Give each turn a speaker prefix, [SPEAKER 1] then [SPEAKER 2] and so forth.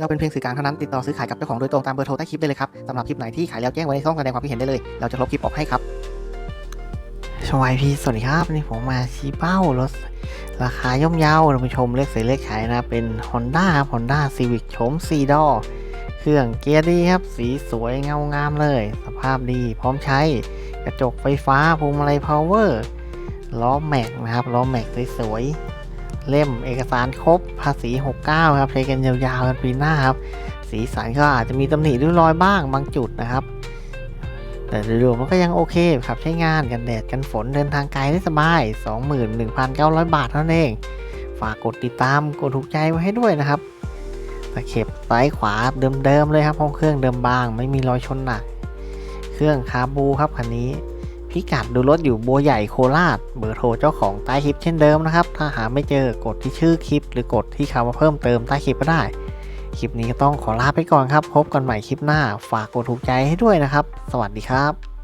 [SPEAKER 1] เราเป็นเพียงสื่อกลางเท่านั้นติดต่อซื้อขายกับเจ้าของโดยตรงตามเบอร์โทรใต้คลิปได้เลยครับสำหรับคลิปไหนที่ขายแล้วแจ้งไว้ในช่องแสดงความคิดเห็นได้เลย เราจะลบคลิปออกให้ครับ
[SPEAKER 2] สวัสดีสวัสดีครับนี่ผมมาชี้เป้ารถราคาย่อมเยาท่านผู้ชมเลือกซื้อเลือกขายนะเป็น Honda ครับ Honda Civic โฉม4ดอเครื่องเกียร์ดีครับ สีสวยเงางามเลย สภาพดีพร้อมใช้กระจกไฟฟ้าพวงมาลัยพาวเวอร์ล้อแม็กนะครับล้อแม็กสวย เล่มเอกสารครบภาษี 69 ครับใช้กันยาวๆกันปีหน้าครับ สีสันก็อาจจะมีตำหนิริ้วรอยบ้างบางจุดนะครับ แต่โดยรวมมันก็ยังโอเคครับใช้งานกันแดดกันฝนเดินทางไกลได้สบาย 21,900 บาทเท่านั้นเอง ฝากกดติดตามกดถูกใจไว้ให้ด้วยนะครับตะเข็บซ้ายขวาเดิมๆเลยครับห้องเครื่องเดิมบาง ไม่มีรอยชนหนัก เครื่องคาบูครับคันนี้ พิกัดดูรถอยู่บัวใหญ่โคราช เบอร์โทรเจ้าของใต้คลิปเช่นเดิมนะครับ ถ้าหาไม่เจอกดที่ชื่อคลิป หรือกดที่คำว่าเพิ่มเติมใต้คลิปก็ได้ คลิปนี้ก็ต้องขอลาไปก่อนครับ พบกันใหม่คลิปหน้า ฝากกดถูกใจให้ด้วยนะครับ สวัสดีครับ